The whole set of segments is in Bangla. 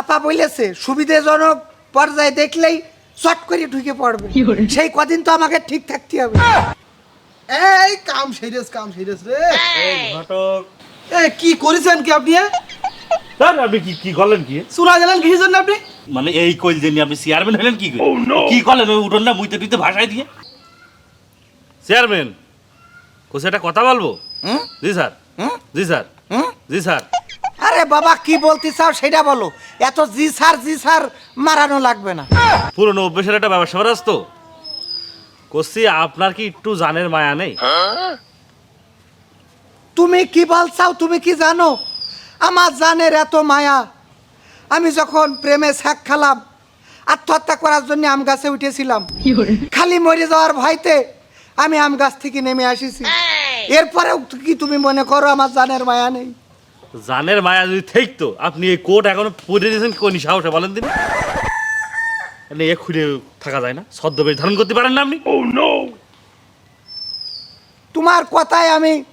আপা বলেছে সুবিধাজনক পর্যায়ে দেখলেই চট করে ঢুকে পড়বে। সেই কদিন তো আমাকে ঠিক থাকতে হবে। এই কাম সিরিয়াস কাম সিরিয়াস রে। এই ঘটক। এ কি করেছেন কি আপনি? স্যার আপনি কি কি করলেন কি? শোনা গেলেন কিসের জন্য আপনি? মানে এই কইল যে আপনি চেয়ারম্যান হলেন কি করে? কি করলেন? ওই উঠোন না মুইতে টুইতে ভাষায় দিয়ে? চেয়ারম্যান কোসে একটা কথা বলব? জি স্যার। জি স্যার। জি স্যার। আরে বাবা কি বলতে চাও সেটা বলো। এত জি সার জি সার মারানো লাগবে না। পুরনো অভ্যেসের একটা ব্যবসা করাস তো কোসি আপনার কি একটু জানের মায়া নেই? তুমি কি বলছাও তুমি কি জানো? আমার জানের এত মায়া। আমি যখন প্রেমে শাক খালাম আত্মহত্যা করার জন্য আম গাছে উঠেছিলাম খালি মরে যাওয়ার ভয়তে আমি আম গাছ থেকে নেমে আসিছি। এরপরেও কি তুমি মনে করো আমার জানের মায়া নেই? জানের মায়া যদি থাকতো আপনি এই কোট এখনও পরে দিয়েছেন কোন সাহসে বলেন দিন মানে এ খুলে থাকা যায় না ছদ্মবেশ ধারণ করতে পারেন না আপনি? তোমার কথায় আমি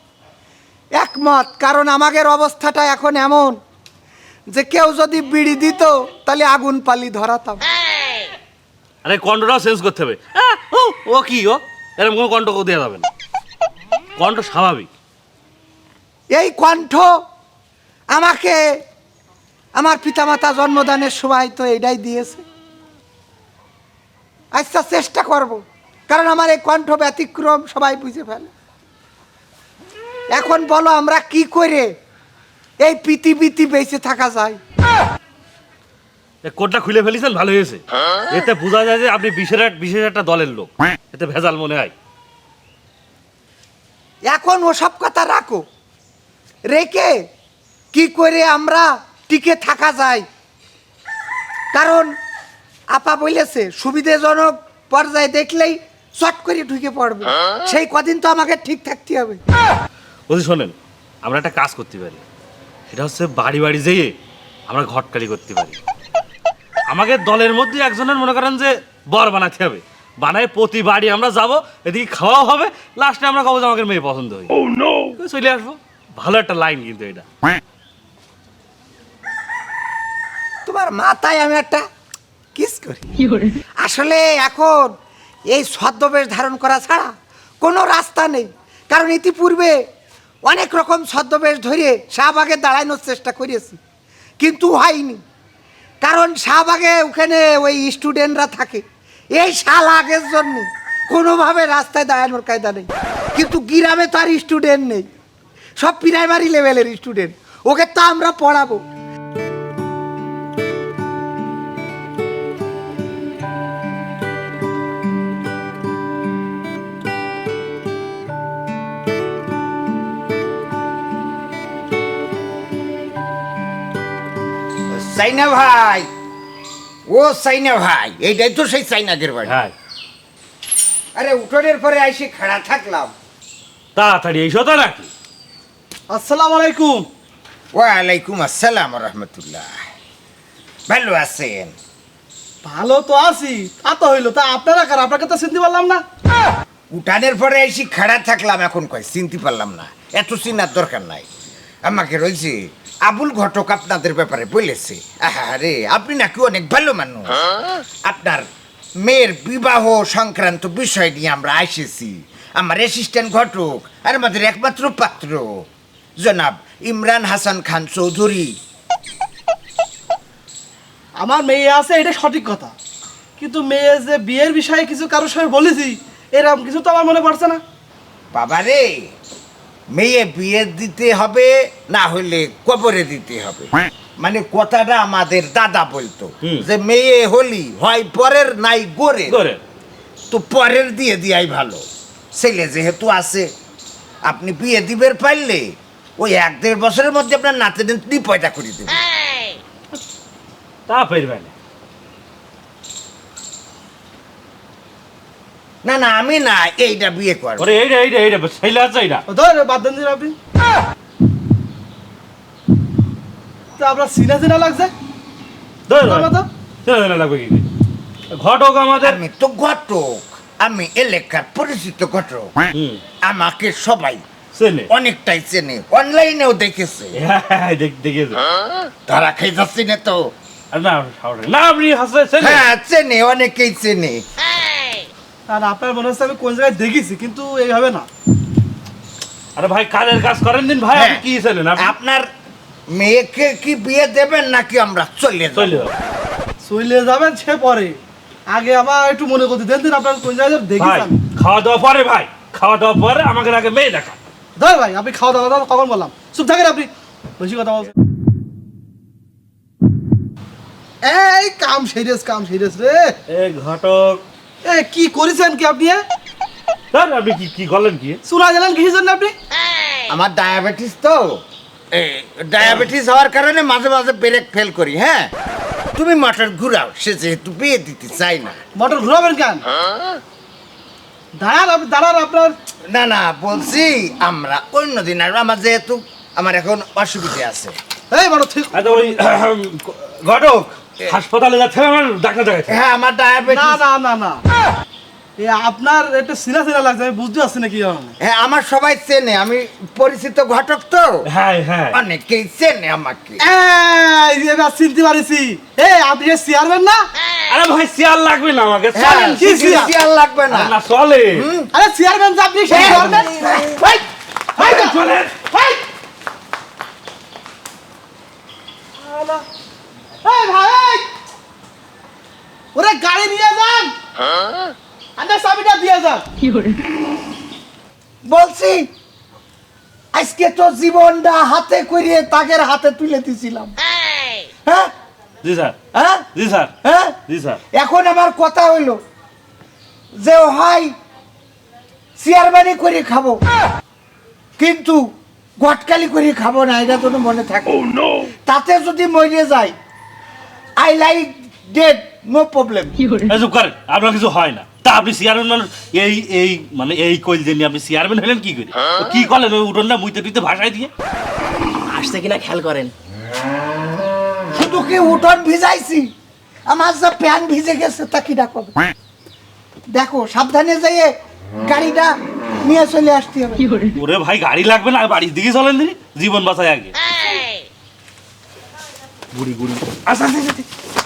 একমত কারণ আমাদের অবস্থাটা এখন এমন যে কেউ যদি বিড়ি দিত তাহলে আগুন পালি ধরাতাম। আরে কণ্ঠটাও চেঞ্জ করতে হবে। আহ, ও, ও কি ও? এরকম কোনো কণ্ঠ দেওয়া যাবে না। কণ্ঠ স্বাভাবিক। এই কণ্ঠ আমাকে আমার পিতামাতা জন্মদানের সময় তো এটাই দিয়েছে। আচ্ছা চেষ্টা করব কারণ আমার এই কণ্ঠ ব্যতিক্রম সবাই বুঝে ফেলে। এখন বলো আমরা কি করে এই পৃথিবীতে বেঁচে থাকা যায়? কোটটা খুলে ফেলেছেন? ভালো হয়েছে। এতে বোঝা যায় যে আপনি বিশেষ বিশেষ একটা দলের লোক। এতে ভেজাল মনে হয়। এখন ওসব কথা রাখো। রেখে কি করে আমরা টিকে থাকা যায়? কারণ আপা বলেছে সুবিধাজনক পর্যায়ে দেখলেই চট করে ঢুকে পড়বে। সেই কদিন তো আমাকে ঠিক থাকতে হবে। বলছি শোনেন আমরা একটা কাজ করতে পারি। সেটা হচ্ছে বাড়ি বাড়ি যেয়ে আমরা ঘটকালি করতে পারি। আমাকে দলের মধ্যে একজনের মনে করেন যে বর বানাতে হবে। বানায় প্রতি বাড়ি আমরা যাব এদিকে খাওয়াও হবে লাস্টে আমরা কবে যে আমাদের মেয়ে পছন্দ হই চলে আসব। ভালো একটা লাইন কিন্তু এটা। তোমার মাথায় আমি একটা কিস করি। আসলে এখন এই ছদ্মবেশ ধারণ করা ছাড়া কোনো রাস্তা নেই। কারণ ইতিপূর্বে অনেক রকম ছদ্মবেশ ধরে শাহবাগে দাঁড়ানোর চেষ্টা করেছি। কিন্তু হয়নি। কারণ শাহবাগে ওখানে ওই স্টুডেন্টরা থাকে। এই শাল আগের জন্য কোনোভাবে রাস্তায় দাঁড়ানোর কায়দা নেই। কিন্তু গ্রামে তো আর স্টুডেন্ট নেই। সব প্রাইমারি লেভেলের স্টুডেন্ট। ওকে তো আমরা পড়াবো। সাইনা ভাই। ও সাইনা ভাই এইটাই তো সেই সাইনাদের বাড়ি। হ্যাঁ। আরে উঠোনের পরে আইসে খাড়া থাকলাম। তাড়াতাড়ি এই তো নাকি। আসসালামু আলাইকুম। ওয়ালাইকুম আসসালাম রহমতুল্লাহ। ভালো আছেন? ভালো তো আছি তা তো হইল তা আপনারা কার? আপনাকে তো চিনতে পারলাম না। উঠানের পরে এসে খাড়া থাকলাম এখন কয় চিনতে পারলাম না। এত চিনার দরকার নাই। আমাকে রয়েছে আবুল ঘটক আপনাদের ব্যাপারে বলেছে। আরে আপনি নাকি অনেক ভালো মানুষ। আপনার মেয়ের বিবাহ সংক্রান্ত বিষয় নিয়ে আমরা এসেছি আমার অ্যাসিস্ট্যান্ট ঘটক আর আমাদের একমাত্র পাত্র। জনাব ইমরান হাসান খান চৌধুরী। আমার মেয়ে আছে এটা সঠিক কথা। কিন্তু মেয়ে যে বিয়ের বিষয়ে কিছু কারোর সঙ্গে বলেছি এরকম কিছু তো আমার মনে পড়ছে না। বাবারে মেয়ে বিয়ে দিতে হবে না হলে কবরে দিতে হবে। মানে কথাটা আমাদের দাদা বলতো যে মেয়ে হলি হয় পরের নাই গোরে তো পরের দিয়ে দিয়াই ভালো। ছেলে যেহেতু আছে আপনি বিয়ে দিবের পারলে ওই এক দেড় বছরের মধ্যে আপনার নাতে নাতনি পয়দা করে দেবে তা পারবে না। না না আমি না এইটা বিয়ে করব। ওরে এইটা এইটা এইটা ছেলে আছে এইটা। ও ধর বাদ দেন দিন আপনি। তো আপনার সিনা সিনা লাগছে? ধর তো। ছেলে লাগবে কি? ঘটক আমাদের আমি তো ঘটক। আমি এলাকার পরিচিত ঘটক। হুম। আমাকে সবাই চেনে। অনেকটাই চেনে। অনলাইনেও দেখেছে। হ্যাঁ, দেখ- দেখেছে। তারা খাই যাচ্ছি না তো? আরে না না আপনি হাসলে হ্যাঁ চেনে অনেকেই চেনে। আর আপনার মনে হচ্ছে আমি কোন জায়গায় দেখেছি কিন্তু এইভাবে না। আরে ভাই কাজের কাজ করেন দিন ভাই আপনি হ্যাঁ। কি ছিলেন আপনি আপনার মেয়েকে কি বিয়ে দেবেন নাকি আমরা চলে যাব? চলে চলে যাবেন সে পরে। আগে আমার একটু মনে করতে দেন দিন আপনার কোন জায়গায় দেখেছি ভাই খাওয়া দাওয়া পরে ভাই খাওয়া দাওয়া পরে আমাকে আগে মেয়ে দেখা ধর ভাই আপনি খাওয়া দাওয়া দাওয়া কখন বললাম চুপ থাকেন আপনি। বেশি কথা বলছেন। এই কাম সিরিয়াস কাম সিরিয়াস রে। এই ঘটক এ কি করেছেন কি আপনি স্যার আপনি কি কি করলেন কি? চুলা জ্বালান কিসের জন্য আপনি? আমার ডায়াবেটিস তো। ডায়াবেটিস হওয়ার কারণে মাঝে মাঝে ব্রেক ফেল করি হ্যাঁ? তুমি মটর ঘুরাও সে যেহেতু বিয়ে দিতে চাই না। মোটর ঘুরাবেন কেন? দাঁড়ান আপনি দাঁড়ান আপনার না না বলছি আমরা অন্যদিন আর আমার যেহেতু আমার এখন অসুবিধা আছে। এই মোটর ঠিক আচ্ছা ওই ঘটক হাসপাতালে যাচ্ছে আমার ডাক্তার দেখাচ্ছে। হ্যাঁ আমার ডায়াবেটিস না না না এ আপনার একটা সিনা সিনা লাগছে আমি বুঝতে পারছি না কি হ্যাঁ। আমার সবাই চেনে আমি পরিচিত ঘটক তো। হ্যাঁ হ্যাঁ। অনেকেই চেনে আমাকে। এই এবার চিনতে পারিছি। এ আপনি যে চেয়ারম্যান না? আরে ভাই চেয়ার লাগবে না আমাকে হ্যাঁ চলেন। কি সিয়া? লাগবে না। না চলে। আরে চেয়ারম্যান যে আপনি চেয়ারম্যান হ্যাঁ, চলেন। এই ভাই! ওরে গাড়ি নিয়ে যান! চাবিটা দিয়ে যান। বলছি আজকে তো জীবনটা হাতে করিয়ে তাগের হাতে তুলে দিছিলাম। হ্যাঁ? জি স্যার। হ্যাঁ? জি স্যার। হ্যাঁ? জি স্যার। এখন আমার কথা হইল যে হয় চেয়ারম্যানই করে খাব। কিন্তু গটকালি করে খাব না এটা তো মনে থাকে। তাতে যদি মরে যায় I like dead no problem চুপ করেন আপনার কিছু হয় না। তা আপনি চেয়ারম্যান মানুষ এই এই মানে এই কইল জেনে আপনি চেয়ারম্যান হলেন কি করে কি করলেন? ওই উঠোন না মুইতে টুইতে ভাষায় দিয়ে? আসছে কিনা খেয়াল করেন। শুধু কি উঠোন ভিজাইছি? আমার যে প্যান ভিজে গেছে তা কি ডাকবে দেখো সাবধানে যাইয়ে গাড়িটা নিয়ে চলে আসতে হবে। ওরে ভাই গাড়ি লাগবে না বাড়ির দিকে চলেন দিনি। জীবন বাঁচায় আগে। 구리구리 아사사사사